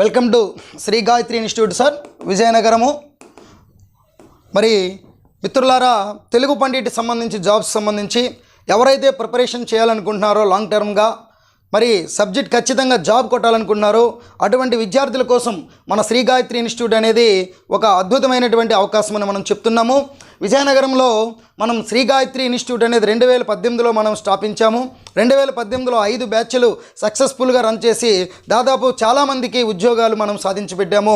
Welcome to Sri Gayatri institute sir. Vizianagaram. మరి మిత్రులారా తెలుగు పండిట్ సంబంధించి జాబ్స్ సంబంధించి ఎవరైతే ప్రిపరేషన్ చేయాలనుకుంటున్నారో లాంగ్ టర్మ్గా మరి సబ్జెక్ట్ ఖచ్చితంగా జాబ్ కొట్టాలనుకుంటున్నారో అటువంటి విద్యార్థుల కోసం మన శ్రీ గాయత్రి ఇన్స్టిట్యూట్ అనేది ఒక అద్భుతమైనటువంటి అవకాశం అని మనం చెప్తున్నాము. విజయనగరంలో మనం శ్రీ గాయత్రి ఇన్స్టిట్యూట్ అనేది రెండు వేల పద్దెనిమిదిలో మనం స్థాపించాము. రెండు వేల పద్దెనిమిదిలో ఐదు బ్యాచ్లు సక్సెస్ఫుల్గా రన్ చేసి దాదాపు చాలామందికి ఉద్యోగాలు మనం సాధించి పెట్టాము.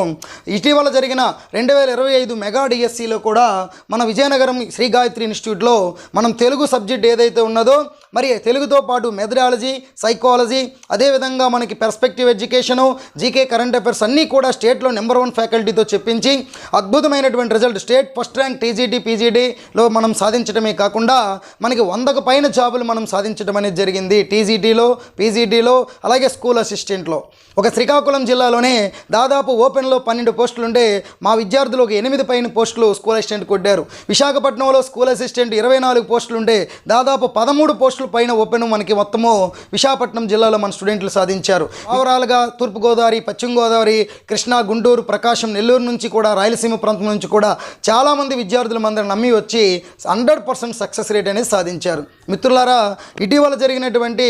ఇటీవల జరిగిన రెండు వేల ఇరవై ఐదు మెగా డిఎస్సిలో కూడా మన విజయనగరం శ్రీ గాయత్రి ఇన్స్టిట్యూట్లో మనం తెలుగు సబ్జెక్ట్ ఏదైతే ఉన్నదో మరి తెలుగుతో పాటు మెథడాలజీ సైకాలజీ అదేవిధంగా మనకి perspective education GK current affairs అన్నీ కూడా స్టేట్లో నెంబర్ వన్ ఫ్యాకల్టీతో చెప్పించి అద్భుతమైనటువంటి result state first rank TGT పీజీడీలో మనం సాధించడమే కాకుండా మనకి వందకు పైన జాబులు మనం సాధించడం అనేది జరిగింది. టీజీటీలో పీజీటీలో అలాగే స్కూల్ అసిస్టెంట్లో. ఒక శ్రీకాకుళం జిల్లాలోనే దాదాపు ఓపెన్లో పన్నెండు పోస్టులుండే మా విద్యార్థులు ఒక ఎనిమిది పైన పోస్టులు స్కూల్ అసిస్టెంట్ కొట్టారు. విశాఖపట్నంలో స్కూల్ అసిస్టెంట్ ఇరవై నాలుగు పోస్టులుండే దాదాపు పదమూడు పోస్టుల పైన ఓపెన్ మనకి మొత్తము విశాఖపట్నం జిల్లాలో మన స్టూడెంట్లు సాధించారు. ఓవరాల్గా తూర్పుగోదావరి పశ్చిమ గోదావరి కృష్ణా గుంటూరు ప్రకాశం నెల్లూరు నుంచి కూడా రాయలసీమ ప్రాంతం నుంచి కూడా చాలామంది విద్యార్థులు వాళ్ళందరూ నమ్మి వచ్చి హండ్రెడ్ పర్సెంట్ సక్సెస్ రేట్ అనేది సాధించారు. మిత్రులారా ఇటీవల జరిగినటువంటి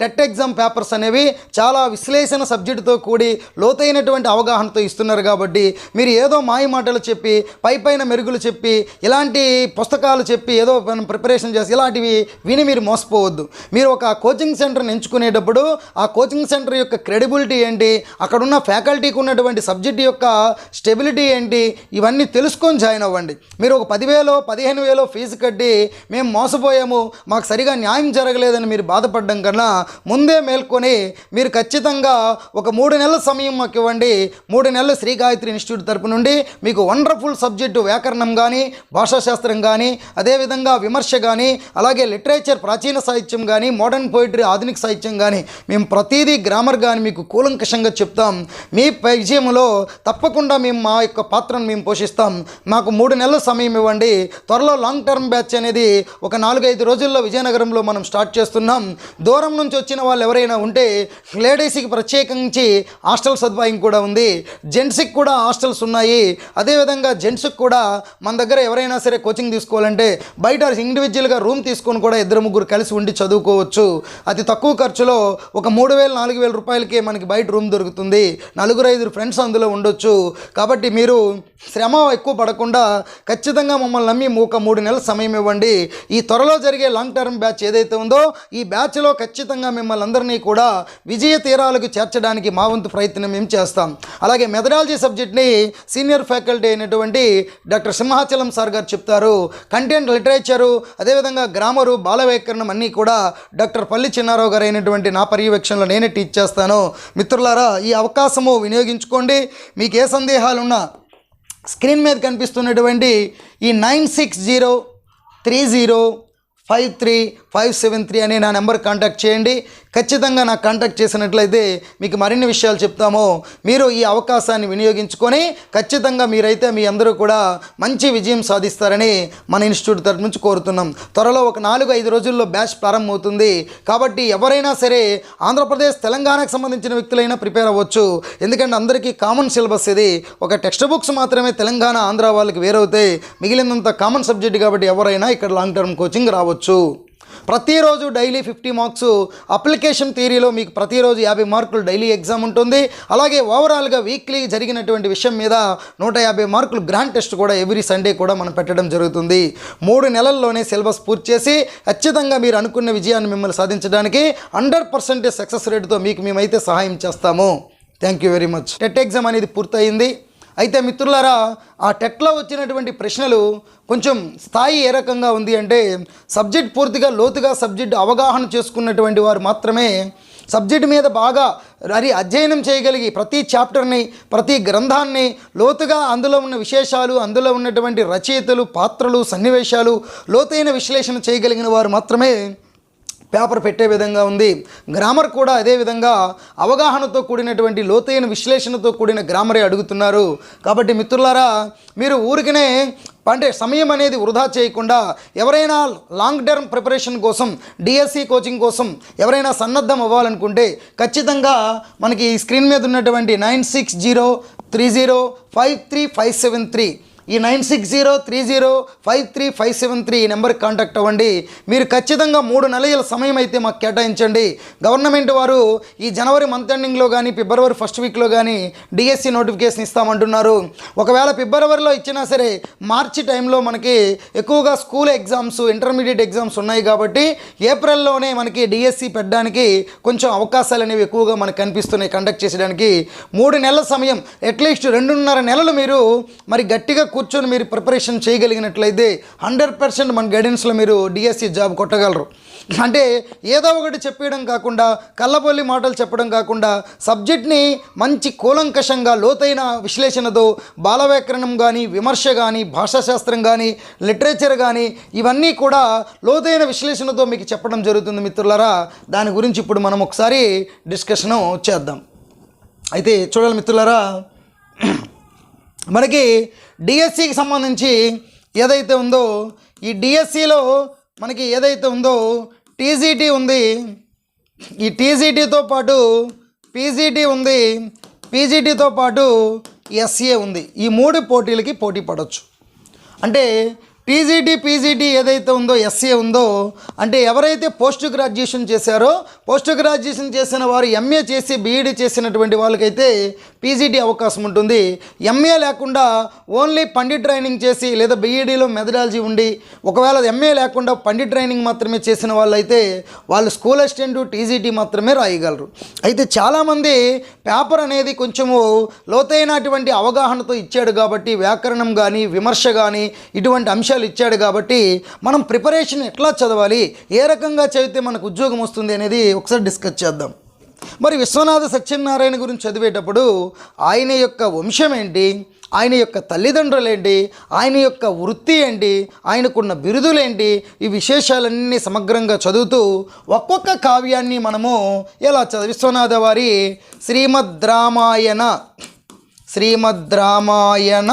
టెట్ ఎగ్జామ్ పేపర్స్ అనేవి చాలా విశ్లేషణ సబ్జెక్టుతో కూడి లోతైనటువంటి అవగాహనతో ఇస్తున్నారు కాబట్టి మీరు ఏదో మాయ మాటలు చెప్పి పై పైన మెరుగులు చెప్పి ఇలాంటి పుస్తకాలు చెప్పి ఏదో ప్రిపరేషన్ చేసి ఇలాంటివి విని మీరు మోసపోవద్దు. మీరు ఒక కోచింగ్ సెంటర్ని ఎంచుకునేటప్పుడు ఆ కోచింగ్ సెంటర్ యొక్క క్రెడిబిలిటీ ఏంటి అక్కడున్న ఫ్యాకల్టీకి ఉన్నటువంటి సబ్జెక్ట్ యొక్క స్టెబిలిటీ ఏంటి ఇవన్నీ తెలుసుకొని జాయిన్ అవ్వండి. మీరు ఒక పదివేల పదిహేను వేలో ఫీజు కట్టి మేము మోసపోయాము మాకు సరిగా న్యాయం జరగలేదని మీరు బాధపడడం కన్నా ముందే మేల్కొని మీరు ఖచ్చితంగా ఒక మూడు నెలల సమయం మాకు ఇవ్వండి. మూడు నెలలు శ్రీ గాయత్రి ఇన్స్టిట్యూట్ తరపు నుండి మీకు వండర్ఫుల్ సబ్జెక్టు వ్యాకరణం కానీ భాషాశాస్త్రం కానీ అదేవిధంగా విమర్శ కానీ అలాగే లిటరేచర్ ప్రాచీన సాహిత్యం కానీ మోడర్న్ పోయిటరీ ఆధునిక సాహిత్యం కానీ మేము ప్రతిదీ గ్రామర్ కానీ మీకు కూలంకషంగా చెప్తాం. మీ విజయంలో తప్పకుండా మేము మా యొక్క పాత్రను మేము పోషిస్తాం. మాకు మూడు నెలల సమయం ఇవ్వండి. త్వరలో లాంగ్ టర్మ్ బ్యాచ్ అనేది ఒక నాలుగైదు రోజుల్లో విజయనగరంలో మనం స్టార్ట్ చేస్తున్నాం. దూరం నుంచి వచ్చిన వాళ్ళు ఎవరైనా ఉంటే లేడీస్కి ప్రత్యేకించి హాస్టల్ సదుపాయం కూడా ఉంది. జెంట్స్కి కూడా హాస్టల్స్ ఉన్నాయి. అదేవిధంగా జెంట్స్కి కూడా మన దగ్గర ఎవరైనా సరే కోచింగ్ తీసుకోవాలంటే బయట ఇండివిజువల్గా రూమ్ తీసుకొని కూడా ఇద్దరు ముగ్గురు కలిసి ఉండి చదువుకోవచ్చు. అతి తక్కువ ఖర్చులో ఒక మూడు వేల నాలుగు వేల రూపాయలకే మనకి బయట రూమ్ దొరుకుతుంది. నలుగురు ఐదు ఫ్రెండ్స్ అందులో ఉండొచ్చు. కాబట్టి మీరు శ్రమ ఎక్కువ పడకుండా ఖచ్చితంగా మమ్మల్ని నమ్మి ఒక మూడు నెలల సమయం ఇవ్వండి. ఈ త్వరలో జరిగే లాంగ్ టర్మ్ బ్యాచ్ ఏదైతే ఉందో ఈ బ్యాచ్లో ఖచ్చితంగా మిమ్మల్ని అందరినీ కూడా విజయ తీరాలకు చేర్చడానికి మా వంతు ప్రయత్నం మేము చేస్తాం. అలాగే మెథడాలజీ సబ్జెక్ట్ని సీనియర్ ఫ్యాకల్టీ అయినటువంటి డాక్టర్ సింహాచలం సార్ గారు చెప్తారు. కంటెంట్ లిటరేచరు అదేవిధంగా గ్రామరు బాలవ్యాకరణం అన్నీ కూడా డాక్టర్ పల్లి చిన్నారావు గారు అయినటువంటి నా పర్యవేక్షణలో నేనే టీచ్ చేస్తాను. మిత్రులారా ఈ అవకాశము వినియోగించుకోండి. మీకు ఏ సందేహాలున్నా స్క్రీన్ మీద కనిపిస్తున్నటువంటి ఈ nine six zero three zero five three five seven three అనే నా నెంబర్ కాంటాక్ట్ చేయండి. ఖచ్చితంగా నాకు కాంటాక్ట్ చేసినట్లయితే మీకు మరిన్ని విషయాలు చెప్తామో. మీరు ఈ అవకాశాన్ని వినియోగించుకొని ఖచ్చితంగా మీరైతే మీ అందరూ కూడా మంచి విజయం సాధిస్తారని మన ఇన్స్టిట్యూట్ తరఫు నుంచి కోరుతున్నాం. త్వరలో ఒక నాలుగు ఐదు రోజుల్లో బ్యాచ్ ప్రారంభమవుతుంది. కాబట్టి ఎవరైనా సరే ఆంధ్రప్రదేశ్ తెలంగాణకు సంబంధించిన వ్యక్తులైనా ప్రిపేర్ అవ్వచ్చు. ఎందుకంటే అందరికీ కామన్ సిలబస్ ఇది. ఒక టెక్స్ట్ బుక్స్ మాత్రమే తెలంగాణ ఆంధ్ర వాళ్ళకి వేరవుతాయి. మిగిలినంత కామన్ సబ్జెక్ట్ కాబట్టి ఎవరైనా ఇక్కడ లాంగ్ టర్మ్ కోచింగ్ రావచ్చు. ప్రతిరోజు డైలీ ఫిఫ్టీ మార్క్స్ అప్లికేషన్ థియరీలో మీకు ప్రతిరోజు యాభై మార్కులు డైలీ ఎగ్జామ్ ఉంటుంది. అలాగే ఓవరాల్గా వీక్లీ జరిగినటువంటి విషయం మీద నూట యాభై మార్కులు గ్రాండ్ టెస్ట్ కూడా ఎవ్రీ సండే కూడా మనం పెట్టడం జరుగుతుంది. మూడు నెలల్లోనే సిలబస్ పూర్తి చేసి ఖచ్చితంగా మీరు అనుకున్న విజయాన్ని మిమ్మల్ని సాధించడానికి హండ్రెడ్ పర్సెంటేజ్ సక్సెస్ రేటుతో మీకు మేమైతే సహాయం చేస్తాము. Thank you very much. TET exam అనేది పూర్తయింది. అయితే మిత్రులారా ఆ టెట్లో వచ్చినటువంటి ప్రశ్నలు కొంచెం స్థాయి ఏ రకంగా ఉంది అంటే సబ్జెక్ట్ పూర్తిగా లోతుగా సబ్జెక్ట్ అవగాహన చేసుకున్నటువంటి వారు మాత్రమే సబ్జెక్ట్ మీద బాగా అది అధ్యయనం చేయగలిగి ప్రతి చాప్టర్ని ప్రతి గ్రంథాన్ని లోతుగా అందులో ఉన్న విశేషాలు అందులో ఉన్నటువంటి రచయితలు పాత్రలు సన్నివేశాలు లోతైన విశ్లేషణ చేయగలిగిన వారు మాత్రమే పేపర్ పెట్టే విధంగా ఉంది. గ్రామర్ కూడా అదే విధంగా అవగాహనతో కూడినటువంటి లోతైన విశ్లేషణతో కూడిన గ్రామరే అడుగుతున్నారు. కాబట్టి మిత్రులారా మీరు ఊరికనే అంటే సమయం అనేది వృధా చేయకుండా ఎవరైనా లాంగ్ టర్మ్ ప్రిపరేషన్ కోసం డిఎస్సి కోచింగ్ కోసం ఎవరైనా సన్నద్ధం అవ్వాలనుకుంటే ఖచ్చితంగా మనకి ఈ స్క్రీన్ మీద ఉన్నటువంటి nine six zero three zero five three five seven three ఈ nine six zero three zero five three five seven three ఈ నెంబర్కి కాంటాక్ట్ అవ్వండి. మీరు ఖచ్చితంగా మూడు నెలల సమయం అయితే మాకు కేటాయించండి. గవర్నమెంట్ వారు ఈ జనవరి మంత్ ఎండింగ్లో కానీ ఫిబ్రవరి ఫస్ట్ వీక్లో కానీ డిఎస్సి నోటిఫికేషన్ ఇస్తామంటున్నారు. ఒకవేళ ఫిబ్రవరిలో ఇచ్చినా సరే మార్చి టైంలో మనకి ఎక్కువగా స్కూల్ ఎగ్జామ్స్ ఇంటర్మీడియట్ ఎగ్జామ్స్ ఉన్నాయి కాబట్టి ఏప్రిల్లోనే మనకి డిఎస్సి పెట్టడానికి కొంచెం అవకాశాలు అనేవి ఎక్కువగా మనకు కనిపిస్తున్నాయి. కండక్ట్ చేసడానికి మూడు నెలల సమయం అట్లీస్ట్ రెండున్నర నెలలు మీరు మరి గట్టిగా కూర్చొని మీరు ప్రిపరేషన్ చేయగలిగినట్లయితే హండ్రెడ్ పర్సెంట్ మన గైడెన్స్లో మీరు డిఎస్సి జాబ్ కొట్టగలరు. అంటే ఏదో ఒకటి చెప్పేయడం కాకుండా కళ్ళబొల్లి మాటలు చెప్పడం కాకుండా సబ్జెక్ట్ని మంచి కూలంకషంగా లోతైన విశ్లేషణతో బాలవ్యాకరణం కానీ విమర్శ కానీ భాషాశాస్త్రం కానీ లిటరేచర్ కానీ ఇవన్నీ కూడా లోతైన విశ్లేషణతో మీకు చెప్పడం జరుగుతుంది మిత్రులారా. దాని గురించి ఇప్పుడు మనం ఒకసారి డిస్కషను చేద్దాం. అయితే చూడాలి మిత్రులారా మనకి డిఎస్సికి సంబంధించి ఏదైతే ఉందో ఈ డిఎస్సిలో మనకి ఏదైతే ఉందో టీజీటీ ఉంది. ఈ టీజీటీతో పాటు పీజీటీ ఉంది. పీజీటీతో పాటు ఎస్ఏ ఉంది. ఈ మూడు పోటీలకి పోటీ పడవచ్చు అంటే టీజీటీ పీజీటీ ఏదైతే ఉందో ఎస్ఏ ఉందో అంటే ఎవరైతే పోస్ట్ గ్రాడ్యుయేషన్ చేశారో పోస్ట్ గ్రాడ్యుయేషన్ చేసిన వారు ఎంఏ చేసి బీఈడీ చేసినటువంటి వాళ్ళకైతే పీజీటీ అవకాశం ఉంటుంది. ఎంఏ లేకుండా ఓన్లీ పండిట్ ట్రైనింగ్ చేసి లేదా బీఈడీలో మెథడాలజీ ఉండి ఒకవేళ ఎంఏ లేకుండా పండిట్ ట్రైనింగ్ మాత్రమే చేసిన వాళ్ళైతే వాళ్ళు స్కూల్ అసిస్టెంట్ టీజీటీ మాత్రమే రాయగలరు. అయితే చాలామంది పేపర్ అనేది కొంచెము లోతైనటువంటి అవగాహనతో ఇచ్చాడు కాబట్టి వ్యాకరణం కానీ విమర్శ కానీ ఇటువంటి అంశాలు ఇచ్చాడు కాబట్టి మనం ప్రిపరేషన్ ఎట్లా చదవాలి ఏ రకంగా చదివితే మనకు ఉద్యోగం వస్తుంది అనేది ఒకసారి డిస్కస్ చేద్దాం. మరి విశ్వనాథ సత్యనారాయణ గురించి చదివేటప్పుడు ఆయన యొక్క వంశం ఏంటి ఆయన యొక్క తల్లిదండ్రులు ఏంటి ఆయన యొక్క వృత్తి ఏంటి ఆయనకున్న బిరుదులేంటి ఈ విశేషాలన్నీ సమగ్రంగా చదువుతూ ఒక్కొక్క కావ్యాన్ని మనము ఎలా చదివి విశ్వనాథ వారి శ్రీమద్ రామాయణ శ్రీమద్ రామాయణ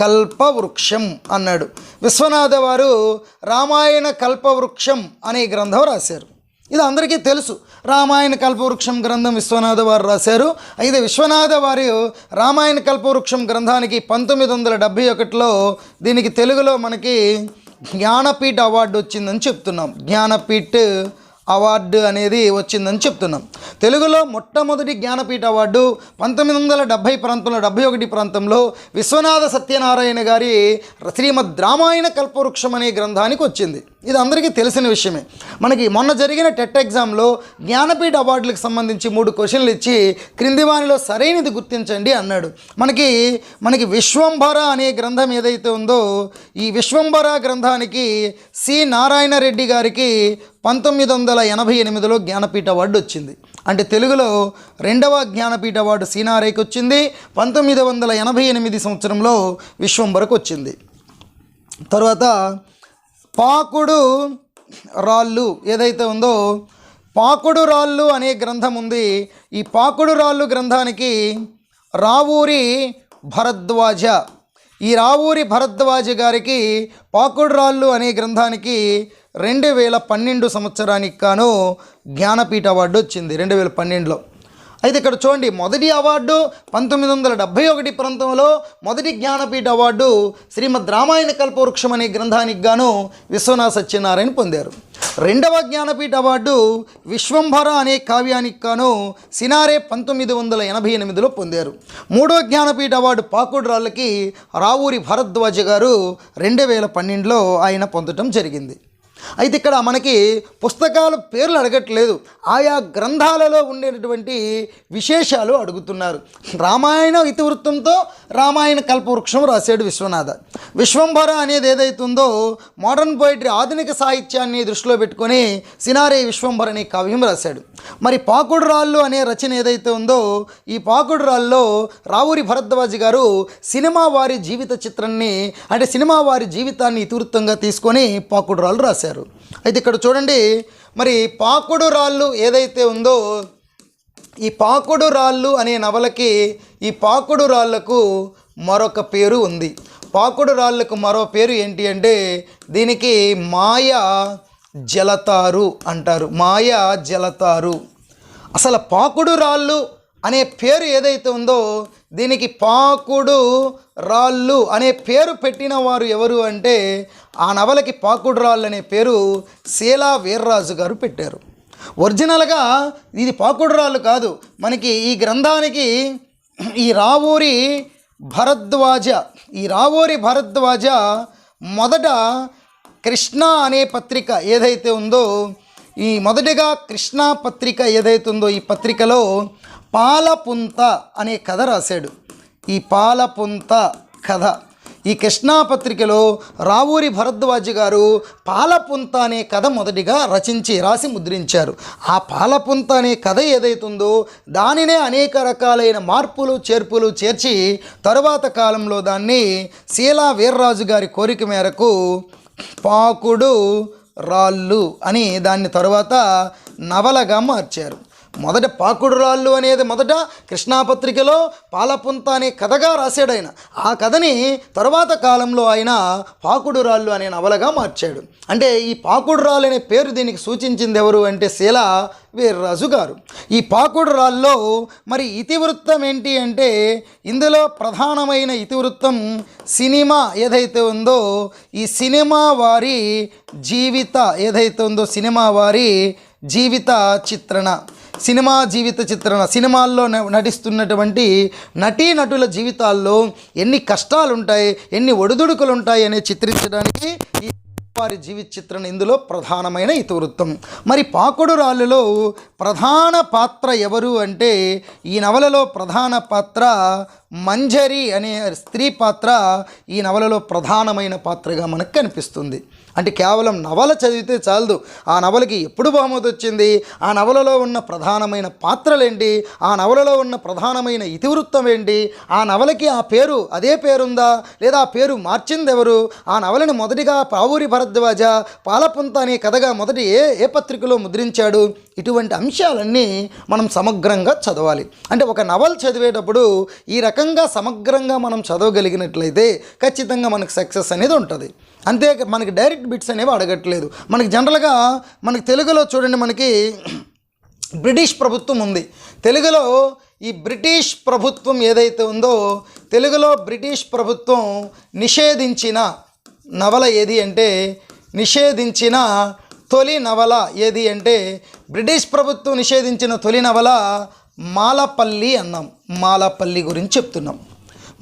కల్పవృక్షం అన్నాడు. విశ్వనాథ వారు రామాయణ కల్పవృక్షం అనే గ్రంథం రాశారు. ఇది అందరికీ తెలుసు. రామాయణ కల్పవృక్షం గ్రంథం విశ్వనాథ వారు రాశారు. అయితే విశ్వనాథ వారు రామాయణ కల్పవృక్షం గ్రంథానికి పంతొమ్మిది వందల డెబ్భై ఒకటిలో దీనికి తెలుగులో మనకి జ్ఞానపీఠ అవార్డు వచ్చిందని చెప్తున్నాం. జ్ఞానపీఠ్ అవార్డు అనేది వచ్చిందని చెప్తున్నాం. తెలుగులో మొట్టమొదటి జ్ఞానపీఠ అవార్డు పంతొమ్మిది వందల డెబ్భై ప్రాంతంలో డెబ్భై ఒకటి ప్రాంతంలో విశ్వనాథ సత్యనారాయణ గారి శ్రీమద్ రామాయణ కల్పవృక్షం అనే గ్రంథానికి వచ్చింది. ఇది అందరికీ తెలిసిన విషయమే. మనకి మొన్న జరిగిన టెట్ ఎగ్జామ్లో జ్ఞానపీఠ అవార్డులకు సంబంధించి మూడు క్వశ్చన్లు ఇచ్చి క్రింది వానిలో సరైనది గుర్తించండి అన్నాడు. మనకి మనకి విశ్వంభర అనే గ్రంథం ఏదైతే ఉందో ఈ విశ్వంభర గ్రంథానికి సి. నారాయణ రెడ్డి గారికి పంతొమ్మిది వందల ఎనభై ఎనిమిదిలో జ్ఞానపీఠ అవార్డు వచ్చింది. అంటే తెలుగులో రెండవ జ్ఞానపీఠ అవార్డు సీనారేకి వచ్చింది. పంతొమ్మిది వందల ఎనభై ఎనిమిది సంవత్సరంలో విశ్వంబరకు వచ్చింది. తర్వాత పాకుడు రాళ్ళు ఏదైతే ఉందో పాకుడు రాళ్ళు అనే గ్రంథం ఉంది. ఈ పాకుడు రాళ్ళు గ్రంథానికి రావూరి భరద్వాజ ఈ రావూరి భరద్వాజ గారికి పాకుడు రాళ్ళు అనే గ్రంథానికి రెండు వేల పన్నెండు సంవత్సరానికి గాను జ్ఞానపీఠ అవార్డు వచ్చింది రెండు వేల పన్నెండులో. అయితే ఇక్కడ చూడండి మొదటి అవార్డు పంతొమ్మిది వందల డెబ్భై ఒకటి ప్రాంతంలో మొదటి జ్ఞానపీఠ అవార్డు శ్రీమద్ రామాయణ కల్పవృక్షం అనే గ్రంథానికి గాను విశ్వనాథ సత్యనారాయణ పొందారు. రెండవ జ్ఞానపీఠ అవార్డు విశ్వంభర అనే కావ్యానికి గాను సినారే పంతొమ్మిది వందల ఎనభై ఎనిమిదిలో పొందారు. మూడో జ్ఞానపీఠ అవార్డు పాకుడ్రాళ్ళకి రావూరి భరద్వాజ గారు రెండు వేల పన్నెండులో ఆయన పొందటం జరిగింది. అయితే ఇక్కడ మనకి పుస్తకాల పేర్లు అడగట్లేదు. ఆయా గ్రంథాలలో ఉండేటటువంటి విశేషాలు అడుగుతున్నారు. రామాయణ ఇతివృత్తంతో రామాయణ కల్పవృక్షం రాశాడు విశ్వనాథ. విశ్వంభర అనేది ఏదైతే ఉందో మోడర్న్ పోయిటరీ ఆధునిక సాహిత్యాన్ని దృష్టిలో పెట్టుకొని సినారే విశ్వంభర అనే కావ్యం రాశాడు. మరి పాకుడు రాళ్ళు అనే రచన ఏదైతే ఉందో ఈ పాకుడు రాళ్ళలో రావూరి భరద్వాజ్ గారు సినిమా వారి జీవిత చిత్రాన్ని అంటే సినిమా వారి జీవితాన్ని ఇతివృత్తంగా తీసుకొని పాకుడు రాళ్ళు రాశారు. అయితే ఇక్కడ చూడండి మరి పాకుడు రాళ్ళు ఏదైతే ఉందో ఈ పాకుడు రాళ్ళు అనే నవలకి ఈ పాకుడు రాళ్ళకు మరొక పేరు ఉంది. పాకుడు రాళ్ళకు మరో పేరు ఏంటి అంటే దీనికి మాయ జలతారు అంటారు. మాయ జలతారు. అసలు పాకుడు రాళ్ళు అనే పేరు ఏదైతే ఉందో దీనికి పాకుడు రాళ్ళు అనే పేరు పెట్టిన వారు ఎవరు అంటే ఆ నవలకి పాకుడు రాళ్ళు అనే పేరు శీలా వీర్రాజు గారు పెట్టారు. ఒరిజినల్గా ఇది పాకుడు రాళ్ళు కాదు. మనకి ఈ గ్రంథానికి ఈ రావూరి భరద్వాజ ఈ రావూరి భరద్వాజ మొదట కృష్ణ అనే పత్రిక ఏదైతే ఉందో ఈ మొదటిగా కృష్ణ పత్రిక ఏదైతే ఉందో ఈ పత్రికలో పాలపుంత అనే కథ రాశాడు. ఈ పాలపుంత కథ. ఈ కృష్ణా పత్రికలో రావూరి భరద్వాజ్ గారు పాలపుంత అనే కథ మొదటిగా రచించి రాసి ముద్రించారు. ఆ పాలపుంత అనే కథ ఏదైతుందో దానినే అనేక రకాలైన మార్పులు చేర్పులు చేర్చి తరువాత కాలంలో దాన్ని శీలా వీర్రాజు గారి కోరిక మేరకు పాకుడు రాళ్ళు అని దాన్ని తరువాత నవలగా మార్చారు. మొదట పాకుడురాళ్ళు అనేది మొదట కృష్ణాపత్రికలో పాలపుంత అనే కథగా రాశాడు ఆయన ఆ కథని తరువాత కాలంలో ఆయన పాకుడు రాళ్ళు అనే నవలగా మార్చాడు. అంటే ఈ పాకుడు రాళ్ళు అనే పేరు దీనికి సూచించింది ఎవరు అంటే శీల వీర్రాజు గారు. ఈ పాకుడు రాళ్ళలో మరి ఇతివృత్తం ఏంటి అంటే ఇందులో ప్రధానమైన ఇతివృత్తం సినిమా ఏదైతే ఉందో ఈ సినిమా వారి జీవిత ఏదైతే ఉందో సినిమా వారి జీవిత చిత్రణ. సినిమా జీవిత చిత్రణ సినిమాల్లో న- నటిస్తున్నటువంటి నటీనటుల జీవితాల్లో ఎన్ని కష్టాలు ఉంటాయి ఎన్ని ఒడిదుడుకులు ఉంటాయి అనే చిత్రించడానికి ఈ వారి జీవిత చిత్రణ ఇందులో ప్రధానమైన ఇతివృత్తం. మరి పాకుడు రాళ్ళులో ప్రధాన పాత్ర ఎవరు అంటే ఈ నవలలో ప్రధాన పాత్ర మంజరి అనే స్త్రీ పాత్ర ఈ నవలలో ప్రధానమైన పాత్రగా మనకు కనిపిస్తుంది. అంటే కేవలం నవల చదివితే చాలదు. ఆ నవలకి ఎప్పుడు బహుమతి వచ్చింది? ఆ నవలలో ఉన్న ప్రధానమైన పాత్రలేంటి? ఆ నవలలో ఉన్న ప్రధానమైన ఇతివృత్తం ఏంటి ఆ నవలకి ఆ పేరు అదే పేరుందా? లేదా ఆ పేరు మార్చింది ఎవరు ఆ నవలని మొదటిగా పావూరి భరద్వాజ పాలపుంత అనే కథగా మొదటి ఏ ఏ పత్రికలో ముద్రించాడు? ఇటువంటి అంశాలన్నీ మనం సమగ్రంగా చదవాలి. అంటే ఒక నవల్ చదివేటప్పుడు ఈ రకంగా సమగ్రంగా మనం చదవగలిగినట్లయితే ఖచ్చితంగా మనకు సక్సెస్ అనేది ఉంటుంది. అంతే మనకి డైరెక్ట్ బిట్స్ అనేవి అడగట్లేదు. మనకి జనరల్గా మనకి తెలుగులో చూడండి మనకి బ్రిటిష్ ప్రభుత్వం ఉంది. తెలుగులో ఈ బ్రిటిష్ ప్రభుత్వం ఏదైతే ఉందో తెలుగులో బ్రిటిష్ ప్రభుత్వం నిషేధించిన నవల ఏది అంటే నిషేధించిన తొలి నవల ఏది అంటే బ్రిటిష్ ప్రభుత్వం నిషేధించిన తొలి నవల మాలపల్లి అన్నాం. మాలపల్లి గురించి చెప్తున్నాం.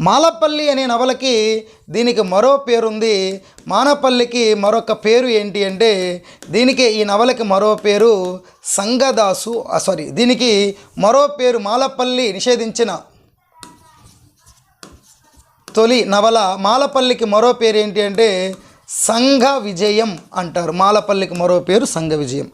మాలపల్లి అనే నవలకి దీనికి మరో పేరుంది. మానపల్లికి మరొక పేరు ఏంటి అంటే దీనికి ఈ నవలకి మరో పేరు సంగదాసు సారీ దీనికి మరో పేరు మాలపల్లి నిషేధించిన తొలి నవల మాలపల్లికి మరో పేరు ఏంటి అంటే సంఘ విజయం అంటారు. మాలపల్లికి మరో పేరు సంఘ విజయం.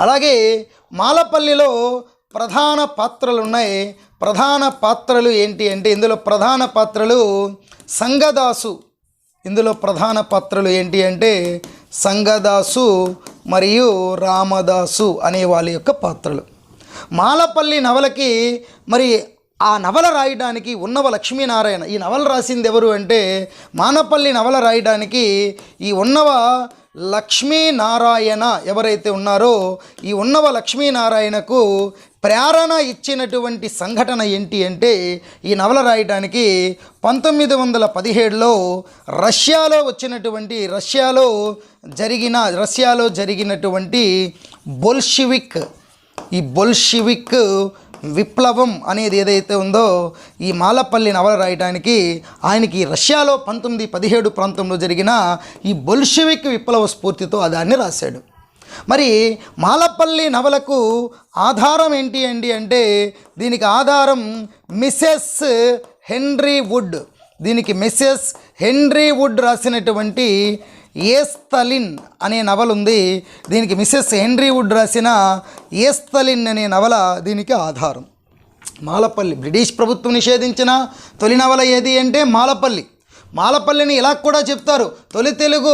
అలాగే మాలపల్లిలో ప్రధాన పాత్రలు ఉన్నాయి ప్రధాన పాత్రలు ఏంటి అంటే ఇందులో ప్రధాన పాత్రలు సంగదాసు. ఇందులో ప్రధాన పాత్రలు ఏంటి అంటే సంగదాసు మరియు రామదాసు అనే వాళ్ళ యొక్క పాత్రలు. మాలపల్లి నవలకి మరి ఆ నవల రాయడానికి ఉన్నవ లక్ష్మీనారాయణ. ఈ నవల రాసింది ఎవరు అంటే మానపల్లి నవల రాయడానికి ఈ ఉన్నవ లక్ష్మీనారాయణ ఎవరైతే ఉన్నారో ఈ ఉన్నవ లక్ష్మీనారాయణకు ప్రేరణ ఇచ్చినటువంటి సంఘటన ఏంటి అంటే ఈ నవల రాయడానికి పంతొమ్మిది వందల పదిహేడులో రష్యాలో వచ్చినటువంటి రష్యాలో జరిగిన రష్యాలో జరిగినటువంటి బొల్షివిక్ ఈ బొల్షివిక్ విప్లవం అనేది ఏదైతే ఉందో ఈ మాలపల్లి నవల రాయడానికి ఆయనకి రష్యాలో పంతొమ్మిది పదిహేడు ప్రాంతంలో జరిగిన ఈ బొల్షివిక్ విప్లవ స్ఫూర్తితో దాన్ని రాశాడు. మరి మాలపల్లి నవలకు ఆధారం ఏంటి అండి అంటే దీనికి ఆధారం మిసెస్ హెన్రీ వుడ్. దీనికి మిస్సెస్ హెన్రీ వుడ్ రాసినటువంటి ఏస్తలిన్ అనే నవల ఉంది. దీనికి మిసెస్ హెన్రీ వుడ్ రాసిన ఏస్తలిన్ అనే నవల దీనికి ఆధారం. మాలపల్లి బ్రిటిష్ ప్రభుత్వం నిషేధించిన తొలి నవల ఏది అంటే మాలపల్లి. మాలపల్లిని ఇలా కూడా చెప్తారు. తొలి తెలుగు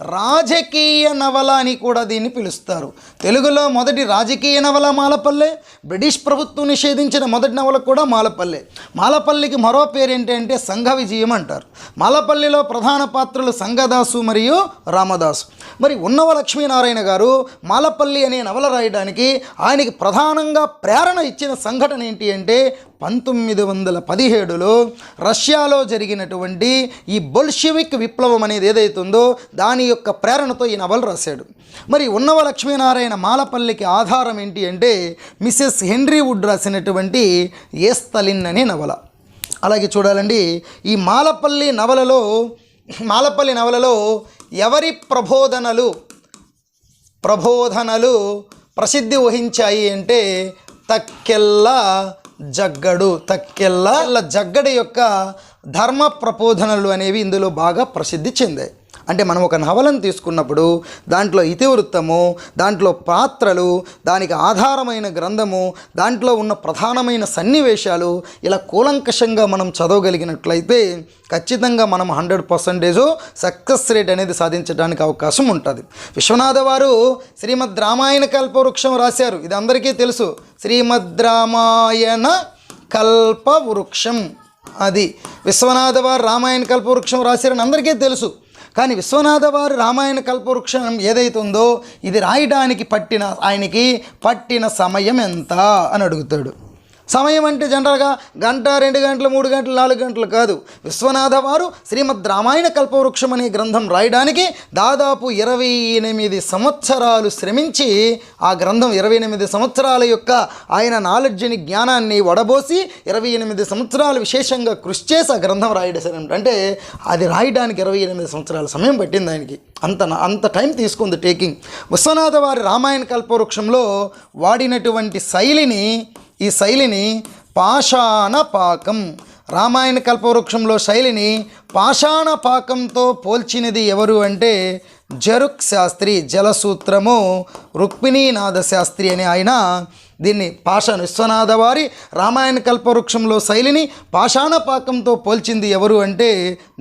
రాజకీయ నవల అని కూడా దీన్ని పిలుస్తారు. తెలుగులో మొదటి రాజకీయ నవల మాలపల్లె బ్రిటిష్ ప్రభుత్వం నిషేధించిన మొదటి నవల కూడా మాలపల్లె. మాలపల్లికి మరో పేరు ఏంటంటే సంఘ విజయం అంటారు. మాలపల్లిలో ప్రధాన పాత్రలు సంఘదాసు మరియు రామదాసు. మరి ఉన్నవ లక్ష్మీనారాయణ గారు మాలపల్లి అనే నవల రాయడానికి ఆయనకి ప్రధానంగా ప్రేరణ ఇచ్చిన సంఘటన ఏంటి అంటే పంతొమ్మిది వందల పదిహేడులో రష్యాలో జరిగినటువంటి ఈ బొల్షివిక్ విప్లవం అనేది ఏదైతే ఉందో దాని యొక్క ప్రేరణతో ఈ నవలు రాశాడు. మరి ఉన్నవ లక్ష్మీనారాయణ మాలపల్లికి ఆధారం ఏంటి అంటే మిసెస్ హెన్రీ వుడ్ రాసినటువంటి ఏస్తలిన్ అనే నవల. అలాగే చూడాలండి ఈ మాలపల్లి నవలలో మాలపల్లి నవలలో ఎవరి ప్రబోధనలు ప్రబోధనలు ప్రసిద్ధి వహించాయి అంటే తక్కెల్ల జగ్గడు. తక్కెల్ల జగ్గడి యొక్క ధర్మ ప్రబోధనలు అనేవి ఇందులో బాగా ప్రసిద్ధి చెందాయి. అంటే మనం ఒక నవలను తీసుకున్నప్పుడు దాంట్లో ఇతివృత్తము దాంట్లో పాత్రలు దానికి ఆధారమైన గ్రంథము దాంట్లో ఉన్న ప్రధానమైన సన్నివేశాలు ఇలా కూలంకషంగా మనం చదవగలిగినట్లయితే ఖచ్చితంగా మనం హండ్రెడ్ పర్సంటేజ్ సక్సెస్ రేట్ అనేది సాధించడానికి అవకాశం ఉంటుంది. విశ్వనాథ వారు శ్రీమద్ రామాయణ కల్పవృక్షం రాశారు. ఇది అందరికీ తెలుసు. శ్రీమద్ రామాయణ కల్పవృక్షం. అది విశ్వనాథ వారు రామాయణ కల్పవృక్షం రాశారని అందరికీ తెలుసు. కానీ విశ్వనాథ వారు రామాయణ కల్పవృక్షం ఏదైతే ఉందో ఇది రాయడానికి పట్టిన ఆయనకి పట్టిన సమయం ఎంత అని అడుగుతాడు. సమయం అంటే జనరల్గా గంట రెండు గంటలు మూడు గంటలు నాలుగు గంటలు కాదు. విశ్వనాథ వారు శ్రీమద్ రామాయణ కల్పవృక్షం అనే గ్రంథం రాయడానికి దాదాపు ఇరవై ఎనిమిది సంవత్సరాలు శ్రమించి ఆ గ్రంథం ఇరవై ఎనిమిది సంవత్సరాల యొక్క ఆయన నాలెడ్జ్ని జ్ఞానాన్ని వడబోసి ఇరవై ఎనిమిది సంవత్సరాలు విశేషంగా కృషి చేసి ఆ గ్రంథం రాయడం అంటే అది రాయడానికి ఇరవై ఎనిమిది సంవత్సరాల సమయం పట్టింది ఆయనకి. అంత అంత టైం తీసుకుంది టేకింగ్. విశ్వనాథ వారి రామాయణ కల్పవృక్షంలో వాడినటువంటి శైలిని ఈ శైలిని పాషాణ పాకం రామాయణ కల్పవృక్షంలో శైలిని పాషాణ పాకంతో పోల్చినది ఎవరు అంటే జరుక్ శాస్త్రి జలసూత్రము రుక్మిణీనాథ శాస్త్రి అని ఆయన దీన్ని పాషాణ విశ్వనాథ వారి రామాయణ కల్పవృక్షంలో శైలిని పాషాణ పాకంతో పోల్చింది ఎవరు అంటే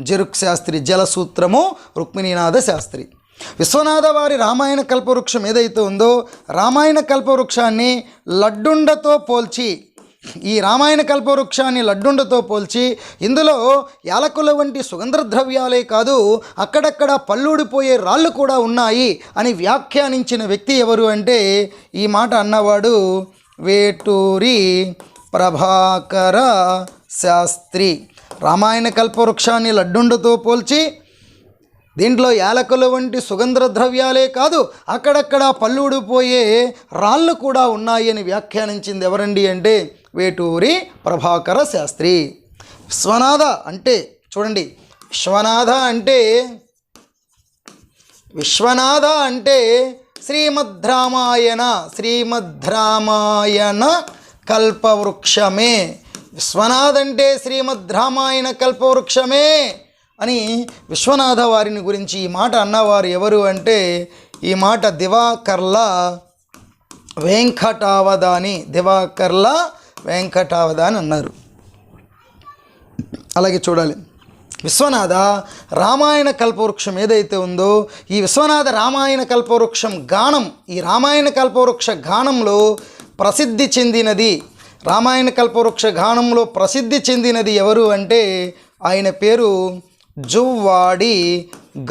జరుక్ శాస్త్రి జలసూత్రము రుక్మిణీనాథ శాస్త్రి విశ్వనాథ వారి రామాయణ కల్పవృక్షం ఏదైతే ఉందో రామాయణ కల్పవృక్షాన్ని లడ్డుండతో పోల్చి ఈ రామాయణ కల్పవృక్షాన్ని లడ్డుండతో పోల్చి ఇందులో యాలకుల వంటి సుగంధ ద్రవ్యాలే కాదు అక్కడక్కడ పల్లుడిపోయే రాళ్ళు కూడా ఉన్నాయి అని వ్యాఖ్యానించిన వ్యక్తి ఎవరు అంటే ఈ మాట అన్నవాడు వేటూరి ప్రభాకర శాస్త్రి. రామాయణ కల్పవృక్షాన్ని లడ్డుండతో పోల్చి దీంట్లో యాలకుల వంటి సుగంధ ద్రవ్యాలే కాదు అక్కడక్కడ పల్లుడిపోయే రాళ్ళు కూడా ఉన్నాయని వ్యాఖ్యానించింది ఎవరండి అంటే వేటూరి ప్రభాకర శాస్త్రి. విశ్వనాథ అంటే చూడండి విశ్వనాథ అంటే విశ్వనాథ అంటే శ్రీమద్ రామాయణ శ్రీమద్ రామాయణ కల్పవృక్షమే. విశ్వనాథ్ అంటే శ్రీమద్ రామాయణ కల్పవృక్షమే. అని విశ్వనాథ వారిని గురించి ఈ మాట అన్నవారు ఎవరు అంటే ఈ మాట దివాకర్ల వెంకటావదాని దివాకర్ల వెంకటావదాని అన్నారు. అలాగే చూడాలి. విశ్వనాథ రామాయణ కల్పవృక్షం ఏదైతే ఉందో ఈ విశ్వనాథ రామాయణ కల్పవృక్షం గానం ఈ రామాయణ కల్పవృక్ష గానంలో ప్రసిద్ధి చెందినది రామాయణ కల్పవృక్ష గానంలో ప్రసిద్ధి చెందినది ఎవరు అంటే ఆయన పేరు జువ్వాడి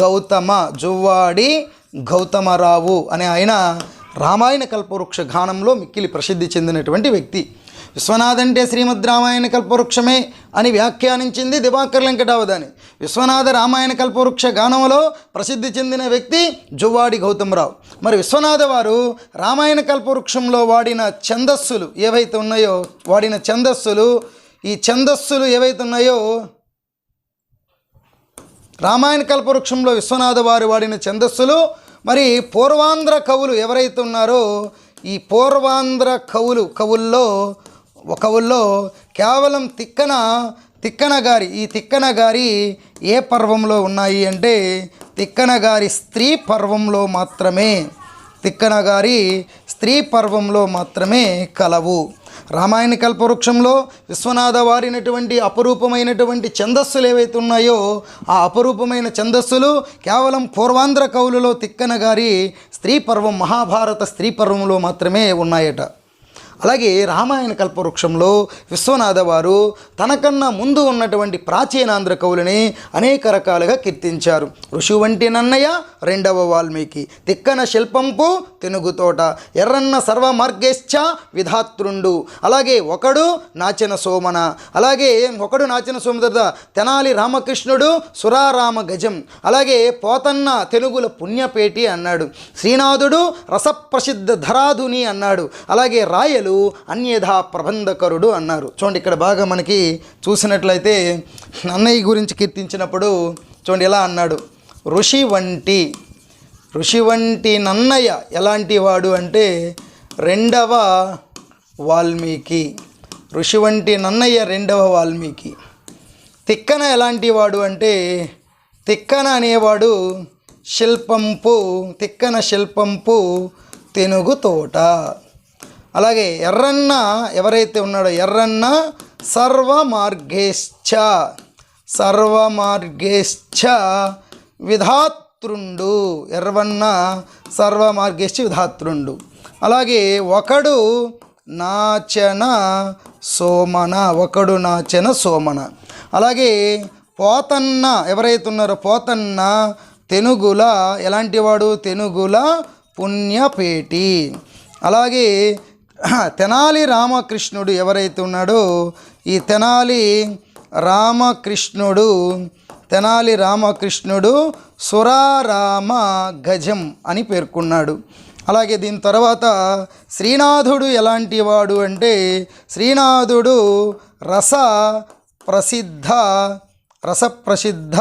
గౌతమ జువ్వాడి గౌతమరావు అనే ఆయన రామాయణ కల్పవృక్ష గానంలో మిక్కిలి ప్రసిద్ధి చెందినటువంటి వ్యక్తి. విశ్వనాథ్ అంటే శ్రీమద్ రామాయణ కల్పవృక్షమే అని వ్యాఖ్యానించింది దివాకర్ వెంకటావదాని విశ్వనాథ రామాయణ కల్పవృక్ష గానంలో ప్రసిద్ధి చెందిన వ్యక్తి జువ్వాడి గౌతమరావు. మరి విశ్వనాథ వారు రామాయణ కల్పవృక్షంలో వాడిన ఛందస్సులు ఏవైతే ఉన్నాయో వాడిన ఛందస్సులు ఈ ఛందస్సులు ఏవైతే ఉన్నాయో రామాయణ కల్పవృక్షంలో విశ్వనాథ వారు వాడిన ఛందస్సులు మరి పూర్వాంధ్ర కవులు ఎవరైతే ఉన్నారో ఈ పూర్వాంధ్ర కవులు కవుల్లో కవుల్లో కేవలం తిక్కన తిక్కన గారి ఈ తిక్కన గారి ఏ పర్వంలో ఉన్నాయి అంటే తిక్కన గారి స్త్రీ పర్వంలో మాత్రమే తిక్కన గారి స్త్రీ పర్వంలో మాత్రమే కలవు. రామాయణ కల్పవృక్షంలో విశ్వనాథ వారినటువంటి అపరూపమైనటువంటి ఛందస్సులు ఏవైతే ఉన్నాయో ఆ అపరూపమైన ఛందస్సులు కేవలం పూర్వాంధ్ర కవులలో తిక్కన గారి స్త్రీ పర్వం మహాభారత స్త్రీ పర్వంలో మాత్రమే ఉన్నాయట. అలాగే రామాయణ కల్పవృక్షంలో విశ్వనాథ వారు తనకన్నా ముందు ఉన్నటువంటి ప్రాచీనాంధ్ర కవులని అనేక రకాలుగా కీర్తించారు. ఋషి వంటి నన్నయ్య రెండవ వాల్మీకి. తిక్కన శిల్పంపు తెనుగుతోట. ఎర్రన్న సర్వ మార్గేశ్చ విధాతృండు. అలాగే ఒకడు నాచన సోమన. అలాగే ఒకడు నాచన సోమ తెనాలి రామకృష్ణుడు సురారామ గజం. అలాగే పోతన్న తెలుగుల పుణ్యపేటి అన్నాడు. శ్రీనాథుడు రసప్రసిద్ధ ధరాధుని అన్నాడు. అలాగే రాయలు అన్యథా ప్రబంధకరుడు అన్నారు. చూడండి ఇక్కడ బాగా మనకి చూసినట్లయితే అన్నయ్య గురించి కీర్తించినప్పుడు చూడండి ఎలా అన్నాడు. ఋషి వంటి ఋషి వంటి నన్నయ్య ఎలాంటి వాడు అంటే రెండవ వాల్మీకి. ఋషి వంటి నన్నయ్య రెండవ వాల్మీకి. తిక్కన ఎలాంటి వాడు అంటే తిక్కన అనేవాడు శిల్పంపు తిక్కన శిల్పంపు తెనుగు తోట. అలాగే ఎర్రన్న ఎవరైతే ఉన్నాడో ఎర్రన్న సర్వ మార్గేశ్చ సర్వ మార్గేశ్చ విధాతృండు. ఎర్రవన్న సర్వ మార్గేశ్చ విధాతృండు. అలాగే ఒకడు నాచన సోమన ఒకడు నాచన సోమన. అలాగే పోతన్న ఎవరైతే ఉన్నారో పోతన్న తెనుగుల ఎలాంటివాడు? తెనుగుల పుణ్యపేటి. అలాగే తెనాలి రామకృష్ణుడు ఎవరైతే ఉన్నాడో ఈ తెనాలి రామకృష్ణుడు తెనాలి రామకృష్ణుడు సురారామ గజం అని పేర్కొన్నాడు. అలాగే దీని తర్వాత శ్రీనాథుడు ఎలాంటి వాడు అంటే శ్రీనాథుడు రస ప్రసిద్ధ రసప్రసిద్ధ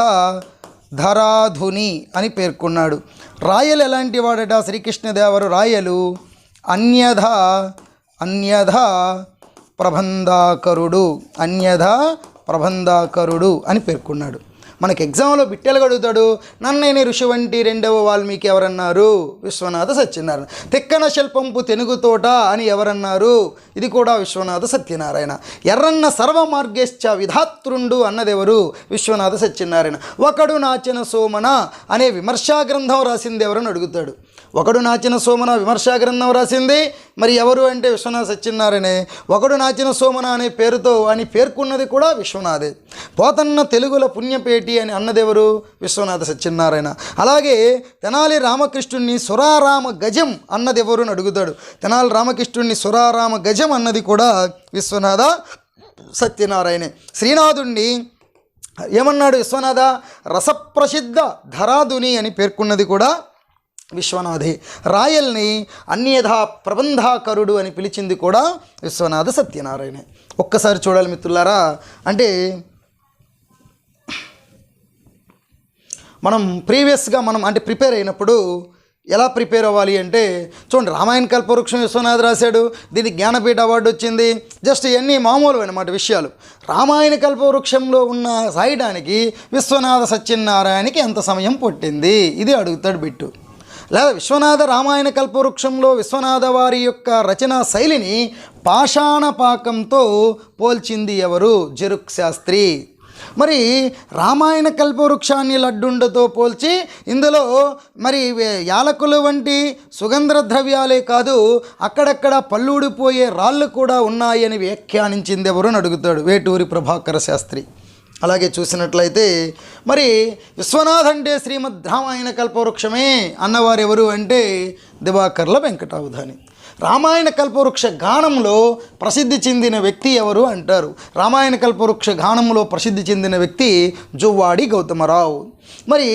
ధరాధుని అని పేర్కొన్నాడు. రాయలు ఎలాంటి వాడట? శ్రీకృష్ణదేవరు రాయలు అన్యథ అన్యథ ప్రబంధాకరుడు అన్యథ ప్రబంధాకరుడు అని పేర్కొన్నాడు. మనకి ఎగ్జామ్లో బిట్టెలు అడుగుతాడు నన్నైన ఋషి వంటి రెండవ వాల్మీకి ఎవరన్నారు? విశ్వనాథ సత్యనారాయణ. తెక్కన శిల్పంపు తెనుగు తోట అని ఎవరన్నారు? ఇది కూడా విశ్వనాథ సత్యనారాయణ. ఎర్రన్న సర్వ మార్గేశ్చ విధాతృండు అన్నదెవరు? విశ్వనాథ సత్యనారాయణ. ఒకడు నాచిన సోమన అనే విమర్శా గ్రంథం రాసింది ఎవరని అడుగుతాడు. ఒకడు నాచిన సోమన విమర్శా గ్రంథం రాసింది మరి ఎవరు అంటే విశ్వనాథ సత్యనారాయణే. ఒకడు నాచిన సోమన అనే పేరుతో అని పేర్కొన్నది కూడా విశ్వనాథే. పోతన్న తెలుగుల పుణ్యపేటి అని అన్నదెవరు? విశ్వనాథ సత్యనారాయణ. అలాగే తెనాలి రామకృష్ణుణ్ణి సురారామ గజం అన్నది ఎవరు అని అడుగుతాడు. తెనాలి రామకృష్ణుణ్ణి సురారామ గజం అన్నది కూడా విశ్వనాథ సత్యనారాయణే. శ్రీనాథుణ్ణి ఏమన్నాడు విశ్వనాథ? రసప్రసిద్ధ ధరాధుని అని పేర్కొన్నది కూడా విశ్వనాథే. రాయల్ని అన్యథా ప్రబంధాకరుడు అని పిలిచింది కూడా విశ్వనాథ సత్యనారాయణ. ఒక్కసారి చూడాలి మిత్రులారా. అంటే మనం ప్రీవియస్గా మనం అంటే ప్రిపేర్ అయినప్పుడు ఎలా ప్రిపేర్ అవ్వాలి అంటే చూడండి రామాయణ కల్పవృక్షం విశ్వనాథ్ రాశాడు దీనికి జ్ఞానపీఠ అవార్డు వచ్చింది జస్ట్ ఇవన్నీ మామూలు అనమాట విషయాలు. రామాయణ కల్పవృక్షంలో ఉన్న రాయడానికి విశ్వనాథ సత్యనారాయణకి ఎంత సమయం పట్టింది? ఇది అడుగుతాడు బిట్టు. లేదా విశ్వనాథ రామాయణ కల్పవృక్షంలో విశ్వనాథ వారి యొక్క రచనా శైలిని పాషాణపాకంతో పోల్చింది ఎవరు? జరుక్ శాస్త్రి. మరి రామాయణ కల్పవృక్షాన్ని లడ్డుండతో పోల్చి ఇందులో మరి యాలకులు వంటి సుగంధ ద్రవ్యాలే కాదు అక్కడక్కడ పల్లూడిపోయే రాళ్ళు కూడా ఉన్నాయని వ్యాఖ్యానించింది ఎవరు అని అడుగుతాడు వేటూరి ప్రభాకర శాస్త్రి. అలాగే చూసినట్లయితే మరి విశ్వనాథ్ అంటే శ్రీమద్ రామాయణ కల్పవృక్షమే అన్నవారు ఎవరు అంటే దివాకర్ల వెంకటావధాని. రామాయణ కల్పవృక్ష గానంలో ప్రసిద్ధి చెందిన వ్యక్తి ఎవరు అంటారు? రామాయణ కల్పవృక్ష గానంలో ప్రసిద్ధి చెందిన వ్యక్తి జువ్వాడి గౌతమరావు. మరి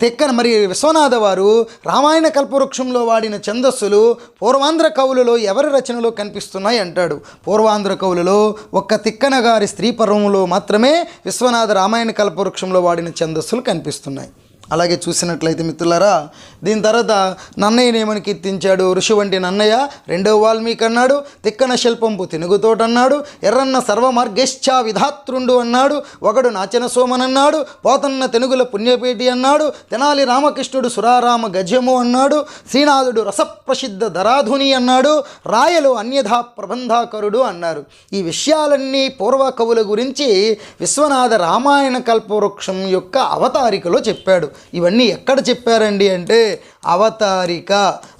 తెక్కన మరి విశ్వనాథ వారు రామాయణ కల్పవృక్షంలో వాడిన ఛందస్సులు పూర్వాంధ్ర కవులలో ఎవరి రచనలో కనిపిస్తున్నాయి అంటాడు? పూర్వాంధ్ర కవులలో ఒక్క తిక్కన గారి స్త్రీ పర్వంలో మాత్రమే విశ్వనాథ రామాయణ కల్పవృక్షంలో వాడిన ఛందస్సులు కనిపిస్తున్నాయి. అలాగే చూసినట్లయితే మిత్రులారా దీని తర్వాత నన్నయ్యనేమని కీర్తించాడు ఋషి వంటి నన్నయ్య రెండవ వాల్మీకి అన్నాడు తిక్కన శిల్పంపు తినుగుతోట అన్నాడు ఎర్రన్న సర్వమార్గేశ్చా విధాత్రుండు అన్నాడు ఒకడు నాచన సోమన్ అన్నాడు పోతన్న తెనుగుల పుణ్యపేటి అన్నాడు తెనాలి రామకృష్ణుడు సురారామ గజము అన్నాడు శ్రీనాథుడు రసప్రసిద్ధ ధరాధుని అన్నాడు రాయలు అన్యథా ప్రబంధాకరుడు అన్నారు. ఈ విషయాలన్నీ పూర్వ కవుల గురించి విశ్వనాథ రామాయణ కల్పవృక్షం యొక్క అవతారికలో చెప్పాడు. ఇవన్నీ ఎక్కడ చెప్పారండి అంటే అవతారిక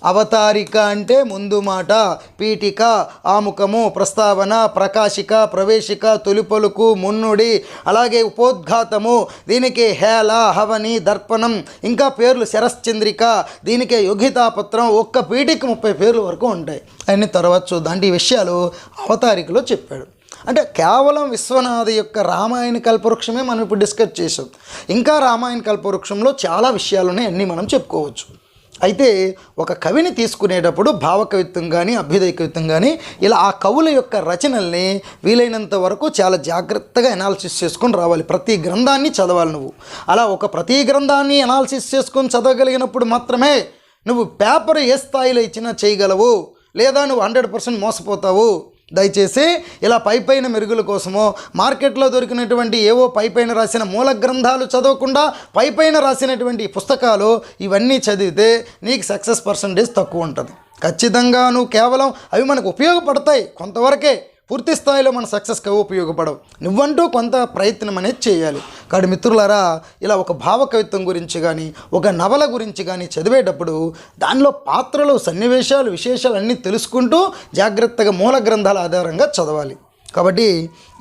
అవతారిక అంటే ముందు మాట పీఠిక ఆముఖము ప్రస్తావన ప్రకాశిక ప్రవేశిక తొలిపలుకు మున్నుడి అలాగే ఉపోద్ఘాతము దీనికి హేళ హవని దర్పణం ఇంకా పేర్లు శరశ్చంద్రిక దీనికి యోగితాపత్రం ఒక్క పీఠిక ముప్పై పేర్లు వరకు ఉంటాయి. అన్ని తర్వాత చూద్దాం. అంటే ఈ విషయాలు అవతారికలో చెప్పాడు. అంటే కేవలం విశ్వనాథ యొక్క రామాయణ కల్పవృక్షమే మనం ఇప్పుడు డిస్కస్ చేసాం. ఇంకా రామాయణ కల్పవృక్షంలో చాలా విషయాలు అన్నీ మనం చెప్పుకోవచ్చు. అయితే ఒక కవిని తీసుకునేటప్పుడు భావకవిత్వం కానీ అభ్యుదయ కవిత్వం కానీ ఇలా ఆ కవుల యొక్క రచనల్ని వీలైనంత వరకు చాలా జాగ్రత్తగా ఎనాలిసిస్ చేసుకొని రావాలి. ప్రతి గ్రంథాన్ని చదవాలి నువ్వు. అలా ఒక ప్రతి గ్రంథాన్ని ఎనాలిసిస్ చేసుకొని చదవగలిగినప్పుడు మాత్రమే నువ్వు పేపర్ ఏ స్థాయిలో ఇచ్చినా చేయగలవు. లేదా నువ్వు హండ్రెడ్ పర్సెంట్ మోసపోతావు. దయచేసి ఇలా పై పైన మెరుగుల కోసమో మార్కెట్లో దొరికినటువంటి ఏవో పై పైన రాసిన మూల గ్రంథాలు చదవకుండా పై పైన రాసినటువంటి పుస్తకాలు ఇవన్నీ చదివితే నీకు సక్సెస్ పర్సంటేజ్ తక్కువ ఉంటుంది. ఖచ్చితంగా నువ్వు కేవలం అవి మనకు ఉపయోగపడతాయి కొంతవరకే. పూర్తి స్థాయిలో మన సక్సెస్కి ఉపయోగపడవు. నువ్వంటూ కొంత ప్రయత్నం అనేది చేయాలి. కాబట్టి మిత్రులారా ఇలా ఒక భావకవిత్వం గురించి కానీ ఒక నవల గురించి కానీ చదివేటప్పుడు దానిలో పాత్రలు సన్నివేశాలు విశేషాలు అన్నీ తెలుసుకుంటూ జాగ్రత్తగా మూల గ్రంథాల ఆధారంగా చదవాలి. కాబట్టి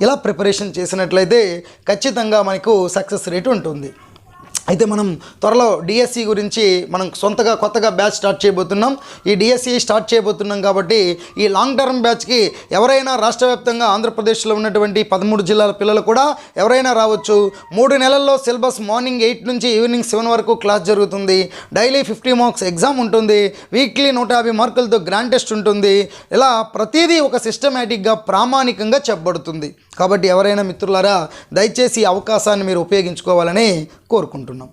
ఇలా ప్రిపరేషన్ చేసినట్లయితే ఖచ్చితంగా మనకు సక్సెస్ రేట్ ఉంటుంది. అయితే మనం త్వరలో డిఎస్సి గురించి మనం సొంతగా కొత్తగా బ్యాచ్ స్టార్ట్ చేయబోతున్నాం. ఈ డిఎస్సి స్టార్ట్ చేయబోతున్నాం కాబట్టి ఈ లాంగ్ టర్మ్ బ్యాచ్కి ఎవరైనా రాష్ట్ర వ్యాప్తంగా ఆంధ్రప్రదేశ్లో ఉన్నటువంటి పదమూడు జిల్లాల పిల్లలు కూడా ఎవరైనా రావచ్చు. మూడు నెలల్లో సిలబస్ మార్నింగ్ ఎయిట్ నుంచి ఈవినింగ్ సెవెన్ వరకు క్లాస్ జరుగుతుంది. డైలీ ఫిఫ్టీ మార్క్స్ ఎగ్జామ్ ఉంటుంది. వీక్లీ నూట యాభై మార్కులతో గ్రాండ్ టెస్ట్ ఉంటుంది. ఇలా ప్రతిదీ ఒక సిస్టమేటిక్గా ప్రామాణికంగా చెప్పబడుతుంది. కాబట్టి ఎవరైనా మిత్రులారా దయచేసి ఈ అవకాశాన్ని మీరు ఉపయోగించుకోవాలని కోరుకుంటున్నాం.